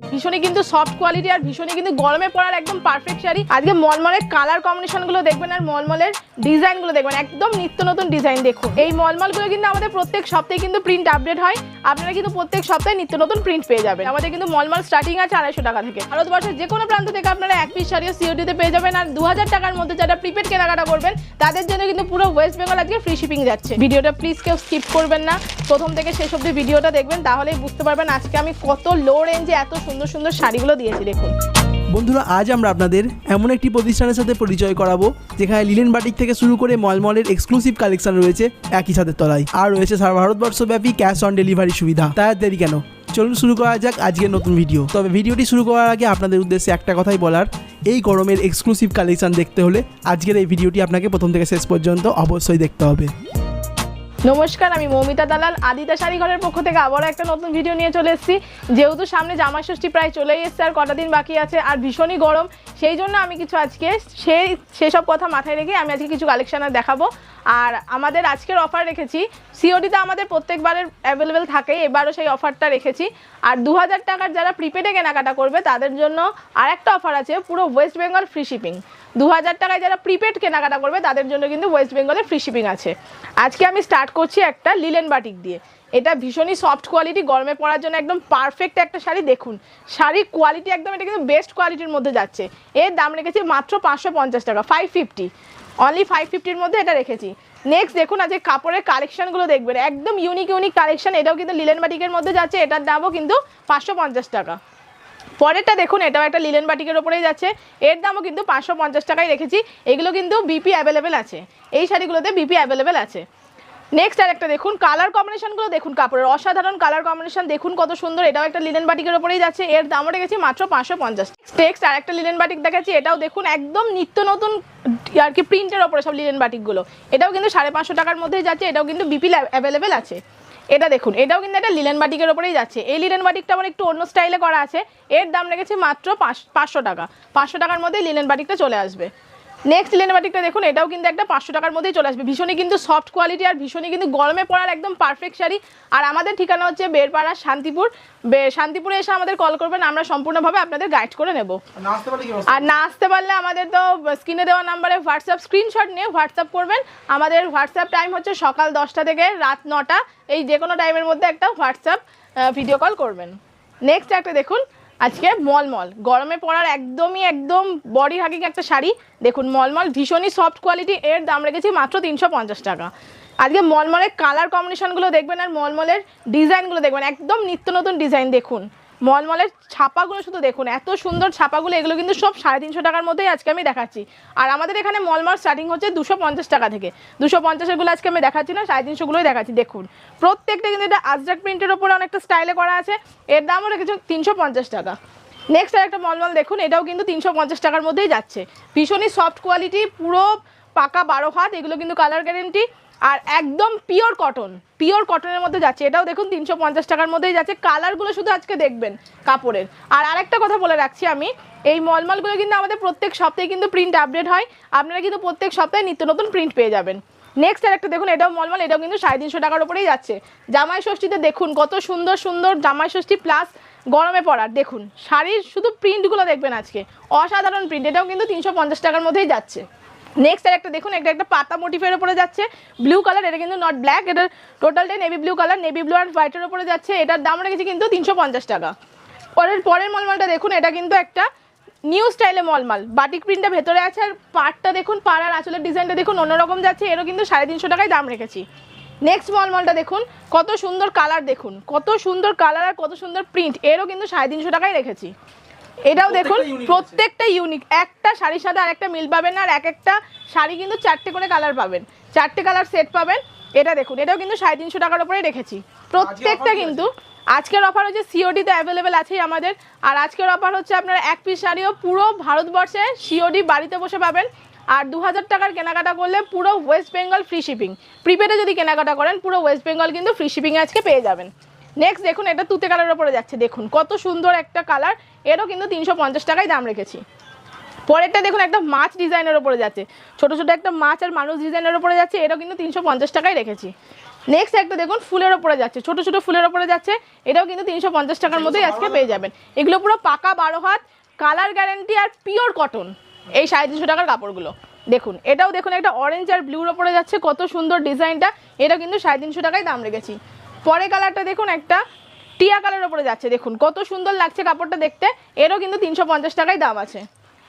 ভীষণই কিন্তু soft quality আর ভীষণই কিন্তু গরমে পড়ার একদম পারফেক্ট শাড়ি। আজকে মলমলের কালার কম্বিনেশনগুলো দেখবেন আর মলমলের ডিজাইনগুলো দেখবেন। একদম নিত্য নতুন ডিজাইন দেখুন। এই মলমলগুলো কিন্তু আমাদের প্রত্যেক সপ্তাহে কিন্তু প্রিন্ট আপডেট হয়। আপনারা কিন্তু প্রত্যেক সপ্তাহে নিত্য নতুন প্রিন্ট পেয়ে যাবেন। আমাদের কিন্তু মলমল স্টার্টিং আছে আড়াইশো টাকা থেকে। ভারতবর্ষের যে কোনো প্রান্ত থেকে আপনারা এক পিস শাড়িও সিওডিতে পেয়ে যাবেন। আর দু হাজার টাকার মধ্যে যারা প্রিপেড কেনাকাটা করবেন, তাদের জন্য কিন্তু পুরো ওয়েস্ট বেঙ্গল আজকে ফ্রি শিপিং যাচ্ছে। ভিডিওটা প্লিজ কেউ স্কিপ করবেন না। প্রথম থেকে শেষ অব্দি ভিডিওটা দেখবেন, তাহলেই বুঝতে পারবেন আজকে আমি কত লো রেঞ্জে এত সুন্দর সুন্দর শাড়িগুলো দিয়েছি, দেখুন। বন্ধুরা, আজ আমরা আপনাদের এমন একটি প্রতিষ্ঠানের সাথে পরিচয় করাবো, যেখানে লিলেন বাটিক থেকে শুরু করে মলমলের এক্সক্লুসিভ কালেকশন রয়েছে একই সাথে তলায়। আর রয়েছে সারা ভারতবর্ষব্যাপী ক্যাশ অন ডেলিভারি সুবিধা। তাই দেরি কেন? চলুন শুরু করা যাক আজকের নতুন ভিডিও তবে ভিডিওটি শুরু করার আগে আপনাদের উদ্দেশ্যে একটা কথাই বলার, এই গরমের এক্সক্লুসিভ কালেকশন দেখতে হলে আজকের এই ভিডিওটি আপনাকে প্রথম থেকে শেষ পর্যন্ত অবশ্যই দেখতে হবে। নমস্কার, আমি মৌমিতা দালাল। আদিতা শাড়িঘরের পক্ষ থেকে আবারও একটা নতুন ভিডিও নিয়ে চলে এসেছি। যেহেতু সামনে জামাই ষষ্ঠী প্রায় চলেই এসছে, আর কটা দিন বাকি আছে, আর ভীষণই গরম। সেই জন্য আমি কিছু আজকে সেই সেসব কথা মাথায় রেখে আমি আজকে কিছু কালেকশন দেখাবো। আর আমাদের আজকের অফার রেখেছি। সিওডিতে আমাদের প্রত্যেকবারের অ্যাভেলেবেল থাকে এবারও সেই অফারটা রেখেছি। আর দু হাজার টাকার যারা প্রিপেডে কেনাকাটা করবে, তাদের জন্য আর একটা অফার আছে, পুরো ওয়েস্ট বেঙ্গল ফ্রি শিপিং দু হাজার টাকায় যারা প্রিপেড কেনাকাটা করবে, তাদের জন্য কিন্তু ওয়েস্ট বেঙ্গলে ফ্রি শিপিং আছে। আজকে আমি স্টার্ট করছি একটা লিলেন বাটিক দিয়ে। এটা ভীষণই সফট কোয়ালিটি গরমে পরার জন্য একদম পারফেক্ট একটা শাড়ি। দেখুন শাড়ির কোয়ালিটি একদম, এটা কিন্তু বেস্ট কোয়ালিটির মধ্যে যাচ্ছে। এর দাম রেখেছি মাত্র পাঁচশো পঞ্চাশ টাকা ফাইভ ফিফটি অনলি ফাইভ ফিফটির মধ্যে এটা রেখেছি। নেক্সট দেখুন, আজকে কাপড়ের কালেকশনগুলো দেখবেন, একদম ইউনিক ইউনিক কালেকশন এটাও কিন্তু লিলেন বাটিকের মধ্যে যাচ্ছে, এটার দামও কিন্তু পাঁচশো পঞ্চাশ টাকা। পরেরটা দেখুন, এটাও একটা লিলেন বাটিকের ওপরেই যাচ্ছে, এর দামও কিন্তু পাঁচশো পঞ্চাশ টাকায় রেখেছি, এগুলো কিন্তু বিপি অ্যাভেলেবেল আছে। এই শাড়িগুলোতে বিপি অ্যাভেলেবেল আছে। নেক্সট আর একটা দেখুন কালার কম্বিনেশনগুলো দেখুন কাপড়ের। অসাধারণ কালার কম্বিনেশন দেখুন কত সুন্দর। এটাও একটা লিনেন বাটিকের ওপরেই যাচ্ছে। এর দামও রেখেছি মাত্র পাঁচশো পঞ্চাশ। নেক্সট আর একটা লিলেন বাটিক দেখাচ্ছি। এটাও দেখুন, একদম নিত্য নতুন, আর কি প্রিন্টের ওপরে সব লিলেন বাটিকগুলো এটাও কিন্তু সাড়ে পাঁচশো টাকার মধ্যেই যাচ্ছে। এটাও কিন্তু বিপি অ্যাভেলেবেল আছে। এটা দেখুন, এটাও কিন্তু একটা লিলেন বাটিকের ওপরেই যাচ্ছে। এই লিলেন বাটিকটা আমার একটু অন্য স্টাইলে করা আছে। এর দাম রেখেছি মাত্র পাঁচ- পাঁচশো টাকা। পাঁচশো টাকার মধ্যেই লিলেন বাটিকটা চলে আসবে। নেক্সট লিলেন বাটিকটা দেখুন এটাও কিন্তু একটা পাঁচশো টাকার মধ্যেই চলে আসবে। ভীষণই কিন্তু সফট কোয়ালিটি আর ভীষণই কিন্তু গরমে পড়ার একদম পারফেক্ট শাড়ি। আর আমাদের ঠিকানা হচ্ছে বেরপাড়া শান্তিপুর। শান্তিপুরে এসে আমাদের কল করবেন আমরা সম্পূর্ণভাবে আপনাদের গাইড করে নেব। আর না আসতে পারলে আমাদের তো স্ক্রিনে দেওয়া নাম্বারে হোয়াটসঅ্যাপ স্ক্রিনশট নিয়ে হোয়াটসঅ্যাপ করবেন। আমাদের হোয়াটসঅ্যাপ টাইম হচ্ছে সকাল দশটা থেকে রাত নটা। এই যে কোনো টাইমের মধ্যে একটা হোয়াটসঅ্যাপ ভিডিও কল করবেন। নেক্সট একটা দেখুন আজকে মলমল। গরমে পরার একদমই, একদম বডি হাগিং একটা শাড়ি। দেখুন, মলমল ভীষণই সফট কোয়ালিটি এর দাম রেখেছি মাত্র তিনশো পঞ্চাশ টাকা। আজকে মলমলের কালার কম্বিনেশনগুলো দেখবেন আর মলমলের ডিজাইনগুলো দেখবেন। একদম নিত্য নতুন ডিজাইন দেখুন। মলমলের ছাপাগুলো শুধু দেখুন, এত সুন্দর ছাপাগুলো, এগুলো কিন্তু সব সাড়ে তিনশো টাকার মধ্যেই আজকে আমি দেখাচ্ছি। আর আমাদের এখানে মলমল স্টার্টিং হচ্ছে দুশো পঞ্চাশ টাকা থেকে। দুশো পঞ্চাশেরগুলো আজকে আমি দেখাচ্ছি না, সাড়ে তিনশোগুলোই দেখাচ্ছি, দেখুন। প্রত্যেকটা কিন্তু এটা আজরাক প্রিন্টের ওপরে অনেকটা স্টাইলে করা আছে। এর দামও রেখেছে তিনশো পঞ্চাশ টাকা। নেক্সট আর একটা মলমল দেখুন, এটাও কিন্তু তিনশো পঞ্চাশ টাকার মধ্যেই যাচ্ছে। ভীষণই সফট কোয়ালিটি পুরো পাকা বারো হাত, এগুলো কিন্তু কালার গ্যারেন্টি আর একদম পিওর কটন পিওর কটনের মধ্যে যাচ্ছে। এটাও দেখুন, তিনশো পঞ্চাশ টাকার মধ্যেই যাচ্ছে। কালারগুলো শুধু আজকে দেখবেন, কাপড়ের। আর আরেকটা কথা বলে রাখছি আমি, এই মলমলগুলো কিন্তু আমাদের প্রত্যেক সপ্তাহে কিন্তু প্রিন্ট আপডেট হয়। আপনারা কিন্তু প্রত্যেক সপ্তাহে নিত্য নতুন প্রিন্ট পেয়ে যাবেন। নেক্সট আর একটা দেখুন, এটাও মলমল, এটাও কিন্তু সাড়ে তিনশো টাকার উপরেই যাচ্ছে। জামাই ষষ্ঠীতে দেখুন, কত সুন্দর সুন্দর জামাই ষষ্ঠী প্লাস গরমে পড়ার দেখুন, শাড়ির শুধু প্রিন্টগুলো দেখবেন আজকে। অসাধারণ প্রিন্ট এটাও কিন্তু তিনশো পঞ্চাশ টাকার মধ্যেই যাচ্ছে। নেক্সট আর একটা দেখুন, এটা একটা পাতা মোটিফের উপরে যাচ্ছে। ব্লু কালার এটা কিন্তু নট ব্ল্যাক এটা টোটালটাই navy blue colour navy blue and হোয়াইটের উপরে যাচ্ছে। এটার দাম রেখেছি কিন্তু তিনশো পঞ্চাশ টাকা। পরের পরের মলমালটা দেখুন, এটা কিন্তু একটা নিউ স্টাইলে মলমাল। বাটিক প্রিন্টটা ভেতরে আছে আর পাটটা দেখুন, পাড়ার আঁচলের ডিজাইনটা দেখুন, অন্যরকম যাচ্ছে, এরও কিন্তু সাড়ে তিনশো টাকায় দাম রেখেছি। নেক্সট মলমলটা দেখুন, কত সুন্দর কালার দেখুন, কত সুন্দর কালার আর কত সুন্দর প্রিন্ট এরও কিন্তু সাড়ে তিনশো টাকায় রেখেছি। এটাও দেখুন প্রত্যেকটা ইউনিক একটা শাড়ির সাথে আর একটা মিল পাবেন আর এক একটা শাড়ি কিন্তু চারটে করে কালার পাবেন। চারটে কালার সেট পাবেন। এটা দেখুন এটাও কিন্তু সাড়ে তিনশো টাকার উপরে রেখেছি। প্রত্যেকটা কিন্তু আজকের অফার হচ্ছে সিওডিতে অ্যাভেলেবেল আছেই আমাদের। আর আজকের অফার হচ্ছে আপনারা এক পিস শাড়িও পুরো ভারতবর্ষে সিওডি বাড়িতে বসে পাবেন। আর দু হাজার টাকার কেনাকাটা করলে পুরো ওয়েস্ট বেঙ্গল ফ্রি শিপিং প্রিপেডে যদি কেনাকাটা করেন পুরো ওয়েস্ট বেঙ্গল কিন্তু ফ্রি শিপিংয়ে আজকে পেয়ে যাবেন। নেক্সট দেখুন, এটা তুতে কালারের উপরে যাচ্ছে, দেখুন। কত সুন্দর একটা কালার এরও কিন্তু তিনশো পঞ্চাশ টাকায় দাম রেখেছি। পরেরটা দেখুন, একটা মাছ ডিজাইনের ওপরে যাচ্ছে। ছোট ছোট একটা মাছ আর মানুষ ডিজাইনের ওপরে যাচ্ছে এটাও কিন্তু তিনশো পঞ্চাশ টাকায় রেখেছি। নেক্সট একটা দেখুন, ফুলের ওপরে যাচ্ছে। ছোট ছোট ফুলের ওপরে যাচ্ছে এটাও কিন্তু তিনশো পঞ্চাশ টাকার মধ্যেই আজকে পেয়ে যাবেন। এগুলো পুরো পাকা বারো হাত কালার গ্যারেন্টি আর পিওর কটন এই সাড়ে তিনশো টাকার কাপড়গুলো। দেখুন, এটাও দেখুন, একটা অরেঞ্জ আর ব্লুর ওপরে যাচ্ছে, কত সুন্দর ডিজাইনটা এটা কিন্তু সাড়ে তিনশো টাকায় দাম রেখেছি। পরে কালারটা দেখুন, একটা টিয়া কালারের ওপরে যাচ্ছে, দেখুন। কত সুন্দর লাগছে কাপড়টা দেখতে, এরও কিন্তু তিনশো পঞ্চাশ টাকায় দাম আছে।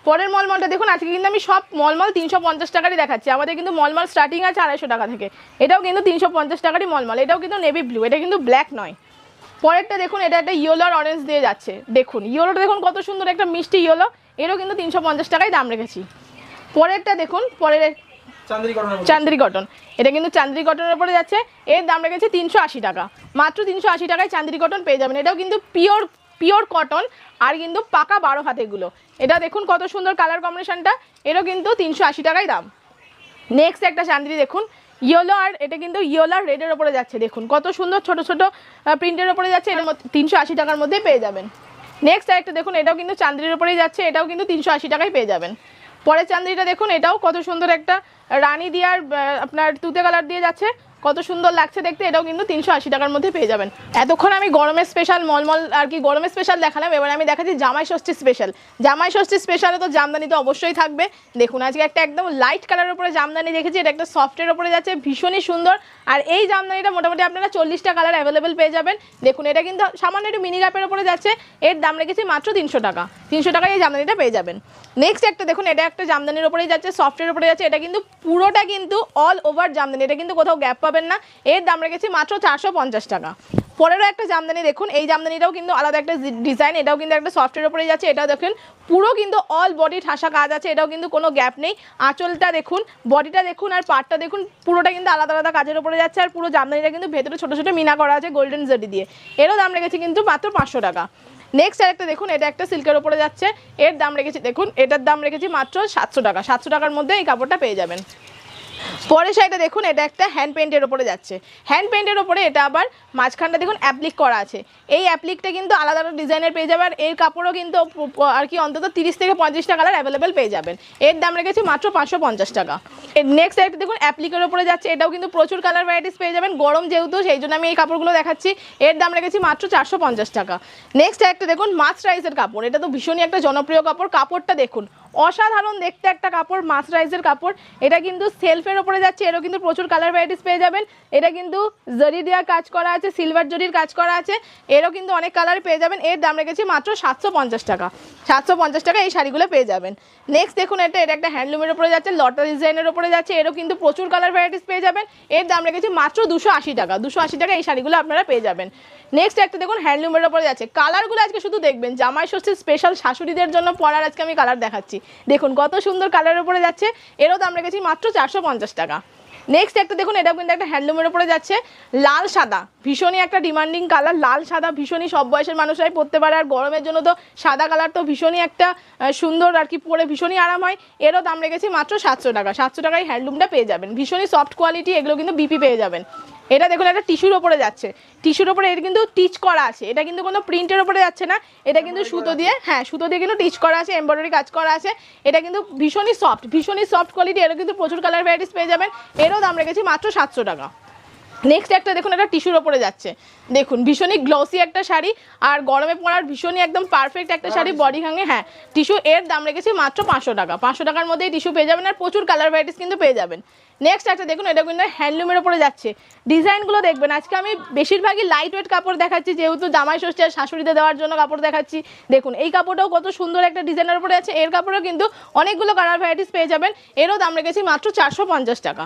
পরের মলমলটা দেখুন, আজকে কিন্তু আমি সব মলমল তিনশো পঞ্চাশ টাকারই দেখাচ্ছি। আমাদের কিন্তু মলমল স্টার্টিং আছে আড়াইশো টাকা থেকে। এটাও কিন্তু তিনশো পঞ্চাশ টাকারই মলমল, এটাও কিন্তু নেভি ব্লু এটা কিন্তু ব্ল্যাক নয়। পরেরটা দেখুন, এটা একটা ইয়েলো আর অরেঞ্জ দিয়ে যাচ্ছে। দেখুন ইয়েলোটা দেখুন কত সুন্দর, একটা মিষ্টি ইয়েলো এরও কিন্তু তিনশো পঞ্চাশ টাকায় দাম রেখেছি। পরেরটা দেখুন, পরের চান্দেরি কটন এটা কিন্তু চান্দ্রি কটনের উপরে যাচ্ছে। এর দাম রেখেছে তিনশো আশি টাকা। মাত্র তিনশো আশি টাকায় চান্দ্রি কটন পেয়ে যাবেন। এটাও কিন্তু পিওর পিওর কটন আর কিন্তু পাকা বারো হাতেগুলো এটা দেখুন কত সুন্দর কালার কম্বিনেশনটা। এরও কিন্তু তিনশো আশি টাকায় দাম। নেক্সট একটা চান্দ্রি দেখুন। ইয়েলো আর এটা কিন্তু ইয়েলো আর রেডের ওপরে যাচ্ছে। দেখুন কত সুন্দর ছোট ছোট প্রিন্টের ওপরে যাচ্ছে। এর মধ্যে তিনশো আশি টাকার মধ্যেই পেয়ে যাবেন। নেক্সট একটা দেখুন, এটাও কিন্তু চান্দ্রির ওপরেই যাচ্ছে। এটাও কিন্তু তিনশো আশি টাকায় পেয়ে যাবেন। পরের চান্দিটা দেখুন এটাও কত সুন্দর একটা রানী দিয়ার আপনার তুতে কালার দিয়ে যাচ্ছে। কত সুন্দর লাগছে দেখতে, এটাও কিন্তু তিনশো আশি টাকার মধ্যে পেয়ে যাবেন। এতক্ষণ আমি গরমের স্পেশাল মলমল আর কি গরমের স্পেশাল দেখালাম, এবার আমি দেখাচ্ছি জামাই ষষ্ঠী স্পেশাল জামাই ষষ্ঠী স্পেশালে তো জামদানি তো অবশ্যই থাকবে। দেখুন, আজকে একটা একদম লাইট কালারের উপরে জামদানি দেখেছি, এটা একটা সফটের উপরে যাচ্ছে, ভীষণই সুন্দর। আর এই জামদানিটা মোটামুটি আপনারা চল্লিশটা কালার অ্যাভেলেবেল পেয়ে যাবেন। দেখুন, এটা কিন্তু সামান্য একটু মিনি গাপের উপরে যাচ্ছে, এর দাম রেখেছি মাত্র তিনশো টাকা। তিনশো টাকায় এই জামদানিটা পেয়ে যাবেন। নেক্সট একটা, দেখুন, এটা একটা জামদানির উপরেই যাচ্ছে সফটের উপরে যাচ্ছে, এটা কিন্তু পুরোটা কিন্তু অল ওভার জামদানি, এটা কিন্তু কোথাও গ্যাপ পাবেন না। এর দাম রেখেছি মাত্র চারশো পঞ্চাশ টাকা। পরেরও একটা জামদানি দেখুন, এই জামদানিটাও কিন্তু আলাদা একটা ডিজাইন এটাও কিন্তু একটা সফটের উপরে যাচ্ছে, এটাও দেখুন, পুরো কিন্তু অল বডি ঠাসা কাজ আছে, এটাও কিন্তু কোনো গ্যাপ নেই। আঁচলটা দেখুন বডিটা দেখুন আর পাটটা দেখুন, পুরোটা কিন্তু আলাদা আলাদা কাজের উপরে যাচ্ছে আর পুরো জামদানিটা কিন্তু ভেতরে ছোটো ছোটো মিনা করা আছে গোল্ডেন জারি দিয়ে। এরও দাম রেখেছি কিন্তু মাত্র পাঁচশো টাকা। নেক্সট আরেকটা দেখুন, এটা একটা সিল্কের উপরে যাচ্ছে, এর দাম রেখেছি, দেখুন, এটার দাম রেখেছি মাত্র সাতশো টাকা। সাতশো টাকার মধ্যে এই কাপড়টা পেয়ে যাবেন। পরের সাইডে দেখুন, এটা একটা হ্যান্ড পেন্টের ওপরে যাচ্ছে। হ্যান্ড পেন্টের ওপরে এটা আবার মাঝখানটা দেখুন অ্যাপ্লিক করা আছে। এই অ্যাপ্লিকটা কিন্তু আলাদা আলাদা ডিজাইনের পেয়ে যাবে আর এর কাপড়ও কিন্তু আর কি অন্তত তিরিশ থেকে পঁয়ত্রিশটা কালার অ্যাভেলেবেল পেয়ে যাবেন। এর দাম রেখেছি মাত্র পাঁচশো পঞ্চাশ টাকা। নেক্সট একটা দেখুন অ্যাপ্লিকের ওপরে যাচ্ছে, এটাও কিন্তু প্রচুর কালার ভ্যারাইটিস পেয়ে যাবেন, গরম যেহেতু, সেই জন্য আমি এই কাপড়গুলো দেখাচ্ছি। এর দাম রেখেছি মাত্র চারশো পঞ্চাশ টাকা। নেক্সট একটা দেখুন মাছ রাইসের কাপড়, এটা তো ভীষণই একটা জনপ্রিয় কাপড়। কাপড়টা দেখুন, অসাধারণ দেখতে একটা কাপড় মাছ রাইসের কাপড়। এটা কিন্তু সেলফের ওপরে যাচ্ছে, এরও কিন্তু প্রচুর কালার ভ্যারাইটিস পেয়ে যাবেন। এটা কিন্তু জরি দেওয়ার কাজ করা আছে সিলভার জরির কাজ করা আছে, এরও কিন্তু অনেক কালার পেয়ে যাবেন। এর দাম রেখেছি মাত্র সাতশো পঞ্চাশ টাকা। সাতশো পঞ্চাশ টাকা এই শাড়িগুলো পেয়ে যাবেন। নেক্সট দেখুন এটা এটা একটা হ্যান্ডলুমের ওপরে যাচ্ছে লটা ডিজাইনের ওপরে যাচ্ছে, এরও কিন্তু প্রচুর কালার ভ্যারাইটিস পেয়ে যাবেন। এর দাম রেখেছি মাত্র দুশো টাকা। দুশো টাকা এই শাড়িগুলো আপনারা পেয়ে যাবেন। নেক্সট একটা দেখুন হ্যান্ডলুমের ওপরে যাচ্ছে। কালারগুলো আজকে শুধু দেখবেন, জামাই ষষ্ঠীর স্পেশাল শাশুড়িদের জন্য পরার আজকে আমি কালার দেখাচ্ছি। দেখুন কত সুন্দর কালারের উপরে যাচ্ছে, এরও দাম রেখেছি মাত্র চারশো পঞ্চাশ টাকা। নেক্সট একটা দেখুন এটা কিন্তু একটা হ্যান্ডলুমের উপরে যাচ্ছে। লাল সাদা, ভীষণই একটা ডিমান্ডিং কালার লাল সাদা ভীষণই সব বয়সের মানুষরাই পরতে পারে। আর গরমের জন্য তো সাদা কালার তো ভীষণই একটা সুন্দর আর কি পরে ভীষণই আরাম হয়। এরও দাম রেখেছি মাত্র সাতশো টাকা। সাতশো টাকায় হ্যান্ডলুমটা পেয়ে যাবেন। ভীষণই সফট কোয়ালিটি এগুলো কিন্তু বিপি পেয়ে যাবেন। এটা দেখুন একটা টিস্যুর ওপরে যাচ্ছে। টিস্যুর ওপরে এটা কিন্তু টিচ করা আছে। এটা কিন্তু কোনো প্রিন্টের ওপরে যাচ্ছে না। এটা কিন্তু সুতো দিয়ে হ্যাঁ সুতো দিয়ে কিন্তু টিচ করা আছে এমব্রয়ডারি কাজ করা আছে। এটা কিন্তু ভীষণই সফট ভীষণই সফট কোয়ালিটি এরও কিন্তু প্রচুর কালার ভ্যারাইটিস পেয়ে যাবেন। এরও দাম রেখেছি মাত্র সাতশো টাকা। নেক্সট একটা দেখুন একটা টিস্যুর ওপরে যাচ্ছে। দেখুন ভীষণই গ্লসি একটা শাড়ি আর গরমে পরার ভীষণই একদম পারফেক্ট একটা শাড়ি বডি হাঙে হ্যাঁ। টিস্যু এর দাম রেখেছি মাত্র পাঁচশো টাকা। পাঁচশো টাকার মধ্যেই টিস্যু পেয়ে যাবেন আর প্রচুর কালার ভ্যারাইটিস কিন্তু পেয়ে যাবেন। নেক্সট একটা দেখুন এটা কিন্তু হ্যান্ডলুমের ওপরে যাচ্ছে। ডিজাইনগুলো দেখবেন আজকে আমি বেশিরভাগই লাইট ওয়েট কাপড় দেখাচ্ছি যেহেতু জামাই ষষ্ঠী আর শাশুড়িতে দেওয়ার জন্য কাপড় দেখাচ্ছি। দেখুন এই কাপড়টাও কত সুন্দর একটা ডিজাইনের ওপরে আছে এর কাপড়ও কিন্তু অনেকগুলো কালার ভ্যারাইটিস পেয়ে যাবেন। এরও দাম রেখেছি মাত্র চারশো পঞ্চাশ টাকা।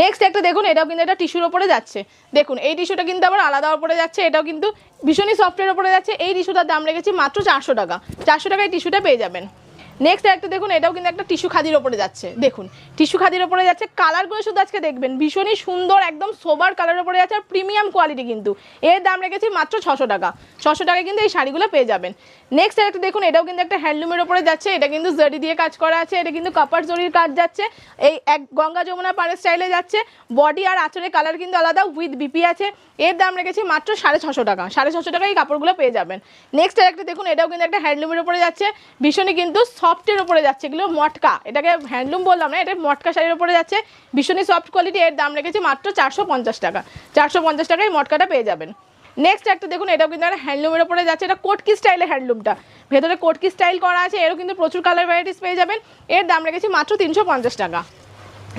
নেক্সট একটা দেখুন, এটাও কিন্তু এটা টিস্যুর ওপরে যাচ্ছে। দেখুন, এই টিস্যুটা কিন্তু আবার আলাদা ওপরে যাচ্ছে, এটাও কিন্তু ভীষণই সফটওয়্যার ওপরে যাচ্ছে। এই টিস্যুটার দাম রেখেছি মাত্র চারশো টাকা। চারশো টাকায় টিস্যুটা পেয়ে যাবেন। নেক্সট একটা দেখুন, এটাও কিন্তু একটা টিস্যু খাদির ওপরে যাচ্ছে। দেখুন টিস্যু খাদির ওপরে যাচ্ছে কালারগুলো শুধু আজকে দেখবেন। ভীষণই সুন্দর, একদম সোবার কালারের ওপরে যাচ্ছে আর প্রিমিয়াম কোয়ালিটি কিন্তু। এর দাম রেখেছি মাত্র ছশো টাকা। ছশো টাকায় কিন্তু এই শাড়িগুলো পেয়ে যাবেন। নেক্সট একটা দেখুন, এটাও কিন্তু একটা হ্যান্ডলুমের ওপরে যাচ্ছে। এটা কিন্তু জরি দিয়ে কাজ করা আছে, এটা কিন্তু কাপার জরির কাজ যাচ্ছে। এই এক গঙ্গা যমুনা পাড়ের স্টাইলে যাচ্ছে। বডি আর আচরের কালার কিন্তু আলাদা উইথ বিপি আছে। এর দাম রেখেছি মাত্র সাড়ে ছশো টাকা। সাড়ে ছশো টাকায় এই কাপড়গুলো পেয়ে যাবেন। নেক্সট একটা দেখুন, এটাও কিন্তু একটা হ্যান্ডলুমের ওপরে যাচ্ছে। ভীষণই কিন্তু সফটের উপরে যাচ্ছে, এগুলো মটকা। এটাকে হ্যান্ডলুম বললাম না, এটা মটকা শাড়ির উপরে যাচ্ছে। ভীষণই সফট কোয়ালিটি এর দাম রেখেছি মাত্র চারশো পঞ্চাশ টাকা। চারশো পঞ্চাশ টাকায় মটকাটা পেয়ে যাবেন। নেক্সট একটা দেখুন, এটাও কিন্তু একটা হ্যান্ডলুমের উপরে যাচ্ছে, এটা কোটকি স্টাইলের হ্যান্ডলুমটা ভেতরে কোটকি স্টাইল করা আছে, এরও কিন্তু প্রচুর কালার ভ্যারাইটিস পেয়ে যাবেন। এর দাম রেখেছি মাত্র তিনশো পঞ্চাশ টাকা।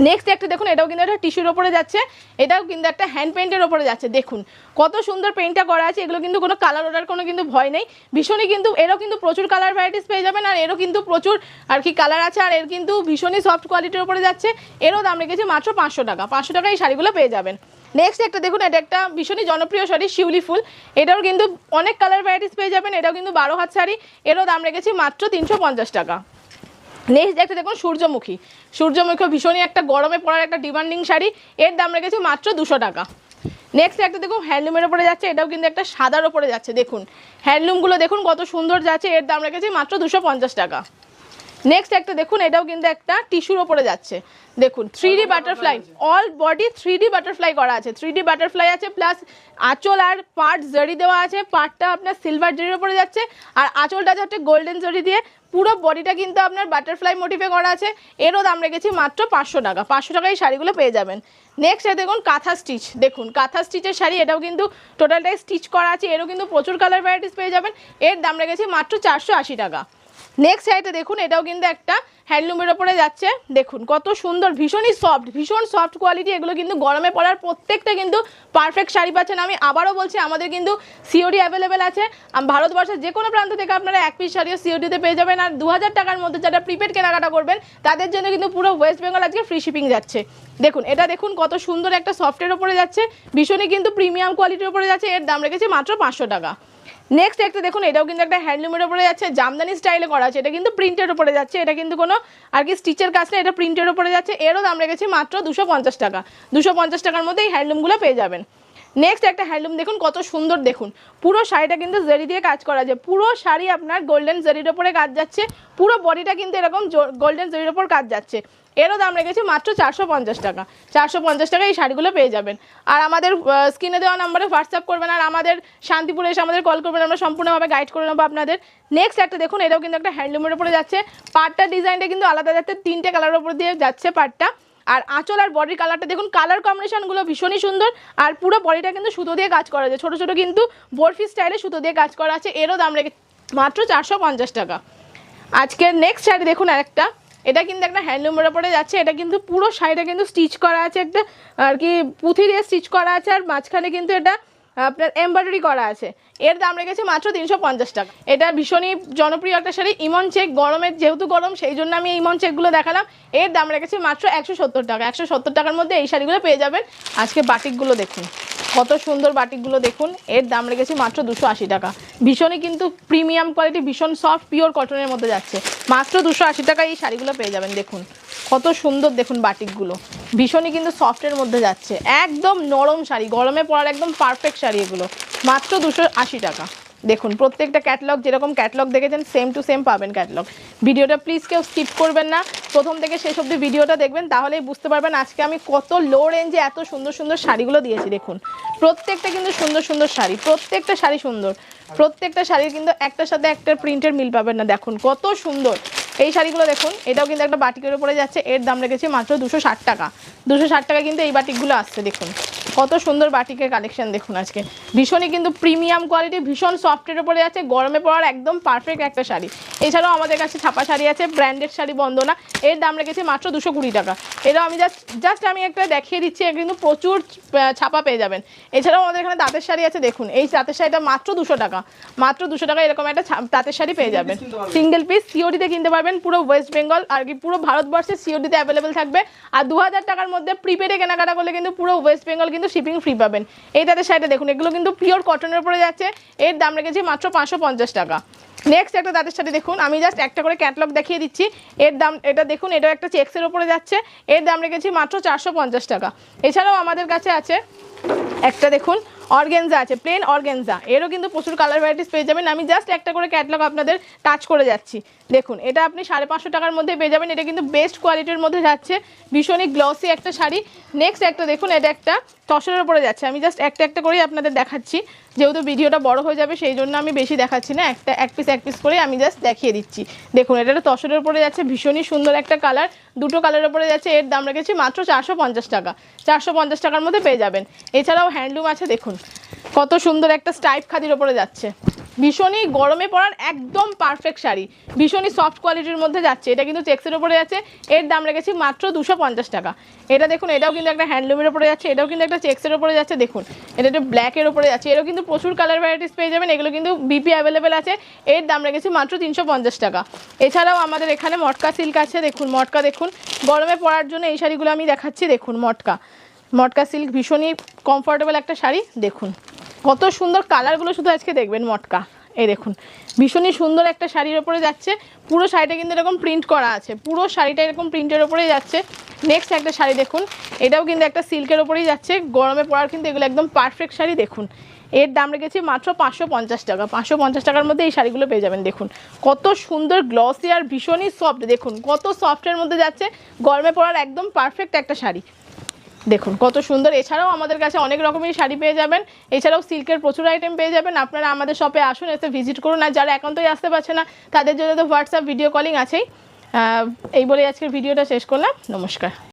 নেক্সট একটা দেখুন, এটাও কিন্তু একটা টিস্যুর ওপরে যাচ্ছে, এটাও কিন্তু একটা হ্যান্ড পেন্টের ওপরে যাচ্ছে, দেখুন। কত সুন্দর পেন্টটা করা আছে, এগুলো কিন্তু কোনো কালার ওটার কোনো কিন্তু ভয় নেই। ভীষণই কিন্তু, এরও কিন্তু প্রচুর কালার ভ্যারাইটিস পেয়ে যাবেন, আর এরও কিন্তু প্রচুর আর কি কালার আছে, আর এর কিন্তু ভীষণই সফট কোয়ালিটির ওপরে যাচ্ছে। এরও দাম রেখেছে মাত্র পাঁচশো টাকা পাঁচশো টাকা এই শাড়িগুলো পেয়ে যাবেন। নেক্সট একটা দেখুন, এটা একটা ভীষণই জনপ্রিয় শাড়ি, শিউলি ফুল। এটাও কিন্তু অনেক কালার ভ্যারাইটিস পেয়ে যাবেন, এটাও কিন্তু বারো হাত শাড়ি, এরও দাম রেখেছি মাত্র তিনশো পঞ্চাশ টাকা। নেক্সট একটা দেখুন সূর্যমুখী। সূর্যমুখী ভীষণই একটা গরমে পড়ার একটা ডিমান্ডিং শাড়ি। এর দাম রেখেছি মাত্র দুশো টাকা। নেক্সট একটা দেখুন হ্যান্ডলুমের ওপরে যাচ্ছে, এটাও কিন্তু একটা সাদার ওপরে যাচ্ছে, দেখুন। হ্যান্ডলুমগুলো দেখুন কত সুন্দর যাচ্ছে, এর দাম রেখেছি মাত্র দুশো টাকা। নেক্সট একটা দেখুন, এটাও কিন্তু একটা টিস্যুর ওপরে যাচ্ছে। দেখুন three D butterfly all body three D butterfly করা আছে। থ্রি ডি বাটারফ্লাই আছে প্লাস আঁচল আর পার্ট জড়ি দেওয়া আছে পার্টটা আপনার সিলভার জরির ওপরে যাচ্ছে, আর আঁচলটা যাচ্ছে গোল্ডেন জরি দিয়ে পুরো বডিটা কিন্তু আপনার বাটারফ্লাই মোটিভে করা আছে। এরও দাম রেখেছি মাত্র পাঁচশো টাকা। পাঁচশো টাকায় এই শাড়িগুলো পেয়ে যাবেন। নেক্সট দেখুন কাঁথা স্টিচ দেখুন, কাঁথা স্টিচের শাড়ি, এটাও কিন্তু টোটালটাই স্টিচ করা আছে। এরও কিন্তু প্রচুর কালার ভ্যারাইটিস পেয়ে যাবেন। এর দাম রেখেছি মাত্র চারশো আশি টাকা। নেক্সট সাইডে দেখুন, এটাও কিন্তু একটা হ্যান্ডলুমের ওপরে যাচ্ছে। দেখুন, কত সুন্দর, ভীষণই সফট ভীষণ সফট কোয়ালিটি এগুলো কিন্তু গরমে পড়ার প্রত্যেকটা কিন্তু পারফেক্ট শাড়ি পাচ্ছেন। আমি আবারও বলছি, আমাদের কিন্তু সিওডি অ্যাভেলেবেল আছে। ভারতবর্ষের যে কোনো প্রান্ত থেকে আপনারা এক পিস শাড়িও সিওডিতে পেয়ে যাবেন। আর দু হাজার টাকার মধ্যে যারা প্রিপেড কেনাকাটা করবেন, তাদের জন্য কিন্তু পুরো ওয়েস্ট বেঙ্গল আজকে ফ্রি শিপিং যাচ্ছে। দেখুন, এটা দেখুন, কত সুন্দর একটা সফটের ওপরে যাচ্ছে। ভীষণই কিন্তু প্রিমিয়াম কোয়ালিটির ওপরে যাচ্ছে। এর দাম রেখেছে মাত্র পাঁচশো টাকা। নেক্সট একটা দেখুন, এটাও কিন্তু একটা হ্যান্ডলুমের উপরে যাচ্ছে, জামদানি স্টাইলে করা আছে, এটা কিন্তু প্রিন্টের উপরে যাচ্ছে, এটা কিন্তু কোনো আর কি স্টিচের কাজ না এটা প্রিন্টের উপরে যাচ্ছে, এরও দাম রেখেছি মাত্র দুশো টাকা। দুশো টাকার মধ্যে এই হ্যান্ডলুমগুলো পেয়ে যাবেন। নেক্সট একটা হ্যান্ডলুম দেখুন, কত সুন্দর দেখুন। পুরো শাড়িটা কিন্তু জেরি দিয়ে কাজ করা যায় পুরো শাড়ি আপনার গোল্ডেন জেরির ওপরে কাজ যাচ্ছে। পুরো বডিটা কিন্তু এরকম গোল্ডেন জেরির ওপর কাজ যাচ্ছে। এরও দাম রেখেছি মাত্র চারশো পঞ্চাশ টাকা। চারশো পঞ্চাশ টাকা এই শাড়িগুলো পেয়ে যাবেন। আর আমাদের স্ক্রিনে দেওয়া নাম্বারে হোয়াটসঅ্যাপ করবেন, আর আমাদের শান্তিপুরে এসে আমাদের কল করবেন, আমরা সম্পূর্ণভাবে গাইড করে নেব আপনাদের। নেক্সট একটা দেখুন, এটাও কিন্তু একটা হ্যান্ডলুমের উপরে যাচ্ছে। পাটটার ডিজাইনটা কিন্তু আলাদা যাচ্ছে, তিনটে কালারের উপর দিয়ে যাচ্ছে পাটটা। আর আঁচল আর বডির কালারটা দেখুন কালার কম্বিনেশনগুলো ভীষণই সুন্দর। আর পুরো বডিটা কিন্তু সুতো দিয়ে কাজ করা আছে ছোটো ছোটো কিন্তু বরফি স্টাইলে সুতো দিয়ে কাজ করা আছে। এরও দাম রেখে, মাত্র চারশো পঞ্চাশ টাকা। আজকের নেক্সট শাড়ি দেখুন আরেকটা। এটা কিন্তু একটা হ্যান্ডলুমের ওপরে যাচ্ছে। এটা কিন্তু পুরো শাড়িটা কিন্তু স্টিচ করা আছে একটা, আর কি পুঁথি দিয়ে স্টিচ করা আছে। আর মাঝখানে কিন্তু এটা আপনার এমব্রয়ডারি করা আছে। এর দাম রেখেছে মাত্র তিনশো পঞ্চাশ টাকা। এটা ভীষণই জনপ্রিয় একটা শাড়ি, ইমন চেক গরমের যেহেতু গরম, সেই জন্য আমি ইমন চেকগুলো দেখালাম। এর দাম রেখেছি মাত্র একশো সত্তর টাকা। একশো সত্তর টাকার মধ্যে এই শাড়িগুলো পেয়ে যাবেন। আজকে বাটিকগুলো দেখুন, কত সুন্দর বাটিকগুলো দেখুন। এর দাম রেখেছি মাত্র দুশো আশি টাকা। ভীষণই কিন্তু প্রিমিয়াম কোয়ালিটি ভীষণ সফট পিওর কটনের মধ্যে যাচ্ছে। মাত্র দুশো আশি টাকা এই শাড়িগুলো পেয়ে যাবেন, দেখুন। কত সুন্দর দেখুন বাটিকগুলো। ভীষণই কিন্তু সফটের মধ্যে যাচ্ছে। একদম নরম শাড়ি, গরমে পরার একদম পারফেক্ট শাড়ি এগুলো। মাত্র দুশো আশি টাকা। দেখুন, প্রত্যেকটা ক্যাটলগ যেরকম ক্যাটলগ দেখেছেন সেম টু সেম পাবেন ক্যাটলগ ভিডিওটা প্লিজ কেউ স্কিপ করবেন না। প্রথম থেকে শেষ অবধি ভিডিওটা দেখবেন, তাহলেই বুঝতে পারবেন আজকে আমি কত লো রেঞ্জে এত সুন্দর সুন্দর শাড়িগুলো দিয়েছি, দেখুন। প্রত্যেকটা কিন্তু সুন্দর সুন্দর শাড়ি, প্রত্যেকটা শাড়ি সুন্দর। প্রত্যেকটা শাড়ির কিন্তু একটার সাথে একটার প্রিন্টের মিল পাবেন না, দেখুন। কত সুন্দর। এই শাড়িগুলো দেখুন, এটাও কিন্তু একটা বাটিকের উপরে যাচ্ছে, এর দাম রেখেছি মাত্র দুশো টাকা। দুশো টাকা কিন্তু এই বাটিকগুলো আসছে, দেখুন। কত সুন্দর বাটিকের কালেকশন দেখুন আজকে। ভীষণই কিন্তু প্রিমিয়াম কোয়ালিটি ভীষণ সফটের উপরে আছে গরমে পড়ার একদম পারফেক্ট একটা শাড়ি। এছাড়াও আমাদের কাছে ছাপা শাড়ি আছে ব্র্যান্ডেড শাড়ি বন্দনা এর দাম রেখেছি মাত্র দুশো কুড়ি টাকা। এটাও আমি জাস্ট জাস্ট আমি একটা দেখিয়ে দিচ্ছি কিন্তু প্রচুর ছাপা পেয়ে যাবেন। এছাড়াও আমাদের এখানে তাঁতের শাড়ি আছে দেখুন এই তাঁতের শাড়িটা মাত্র দুশো টাকা। মাত্র দুশো টাকা এরকম একটা ছা- তাঁতের শাড়ি পেয়ে যাবেন। সিঙ্গেল পিস সিওডিতে কিনতে পারবেন পুরো ওয়েস্ট বেঙ্গল আর কি পুরো ভারতবর্ষে সিওডিতে অ্যাভেলেবেল থাকবে। আর দু হাজার টাকার মধ্যে প্রিপেডে কেনাকাটা করলে কিন্তু পুরো ওয়েস্ট বেঙ্গল কিন্তু শিপিং ফ্রি পাবেন। এই তাদের শাড়িটা দেখুন, এগুলো কিন্তু পিওর কটনের উপরে যাচ্ছে। এর দাম রেখেছি মাত্র পাঁচশো পঞ্চাশ টাকা। নেক্সট একটা তাদের শাড়ি দেখুন, আমি জাস্ট একটা করে ক্যাটলগ দেখিয়ে দিচ্ছি। এর দাম, এটা দেখুন এটা একটা চেক্সের উপরে যাচ্ছে। এর দাম রেখেছি মাত্র চারশো পঞ্চাশ টাকা। এছাড়াও আমাদের কাছে আছে একটা দেখুন অর্গেনজা আছে প্লেন অর্গেনজা এরও কিন্তু প্রচুর কালার ভ্যারাইটিস পেয়ে যাবেন। আমি জাস্ট একটা করে ক্যাটলগ আপনাদের টাচ করে যাচ্ছি। দেখুন, এটা আপনি সাড়ে পাঁচশো টাকার মধ্যে পেয়ে যাবেন। এটা কিন্তু বেস্ট কোয়ালিটির মধ্যে যাচ্ছে। ভীষণই গ্লসি একটা শাড়ি। নেক্সট একটা দেখুন, এটা একটা তসরের উপরে যাচ্ছে। আমি জাস্ট একটা একটা করেই আপনাদের দেখাচ্ছি। যেহেতু ভিডিওটা বড় হয়ে যাবে, সেই জন্য আমি বেশি দেখাচ্ছি না। একটা, এক পিস এক পিস করে আমি জাস্ট দেখিয়ে দিচ্ছি। দেখুন, এটা একটা তসরের উপরে যাচ্ছে, ভীষণই সুন্দর একটা কালার দুটো কালারের উপরে যাচ্ছে, এর দাম রেখেছি মাত্র চারশো পঞ্চাশ টাকা। চারশো পঞ্চাশ টাকার মধ্যে পেয়ে যাবেন। এছাড়াও হ্যান্ডলুম আছে, দেখুন। কত সুন্দর একটা স্টাইপ খাদির ওপরে যাচ্ছে। ভীষণই গরমে পড়ার একদম পারফেক্ট শাড়ি। ভীষণই সফট কোয়ালিটির মধ্যে যাচ্ছে। এটা কিন্তু চেক্সের উপরে যাচ্ছে। এর দাম রেখেছি মাত্র দুশো টাকা। এটা দেখুন, এটাও কিন্তু একটা হ্যান্ডলুমের উপরে যাচ্ছে, এটাও কিন্তু একটা চেক্সের উপরে যাচ্ছে, দেখুন। এটা একটু ব্ল্যাকের উপরে যাচ্ছে। এরও কিন্তু প্রচুর কালার ভ্যারাইটিস পেয়ে যাবেন, এগুলো কিন্তু বিপি অ্যাভেলেবেল আছে। এর দাম রেখেছি মাত্র তিনশো পঞ্চাশ টাকা। এছাড়াও আমাদের এখানে মটকা সিল্ক আছে, দেখুন, মটকা দেখুন। গরমে পরার জন্য এই শাড়িগুলো আমি দেখাচ্ছি, দেখুন, মটকা। মটকা সিল্ক ভীষণই কমফোর্টেবল একটা শাড়ি, দেখুন। কত সুন্দর কালারগুলো শুধু আজকে দেখবেন মটকা। এই দেখুন, ভীষণই সুন্দর একটা শাড়ির ওপরে যাচ্ছে। পুরো শাড়িটা কিন্তু এরকম প্রিন্ট করা আছে। পুরো শাড়িটা এরকম প্রিন্টের ওপরেই যাচ্ছে। নেক্সট একটা শাড়ি দেখুন, এটাও কিন্তু একটা সিল্কের ওপরেই যাচ্ছে। গরমে পরার কিন্তু এগুলো একদম পারফেক্ট শাড়ি, দেখুন। এর দাম রেখেছি মাত্র পাঁচশো পঞ্চাশ টাকা। পাঁচশো পঞ্চাশ টাকার মধ্যে এই শাড়িগুলো পেয়ে যাবেন, দেখুন। কত সুন্দর গ্লসি আর ভীষণই সফট দেখুন, কত সফটের মধ্যে যাচ্ছে। গরমে পরার একদম পারফেক্ট একটা শাড়ি। দেখুন, কত সুন্দর। এছাড়াও আমাদের কাছে অনেক রকমের শাড়ি পেয়ে যাবেন। এছাড়াও সিল্কের প্রচুর আইটেম পেয়ে যাবেন। আপনারা আমাদের শপে আসুন, এসে ভিজিট করুন। আর যারা একান্তই আসতে পারছে না, তাদের জন্য তো হোয়াটসঅ্যাপ ভিডিও কলিং আছেই। এই বলে আজকের ভিডিওটা শেষ করলাম। নমস্কার।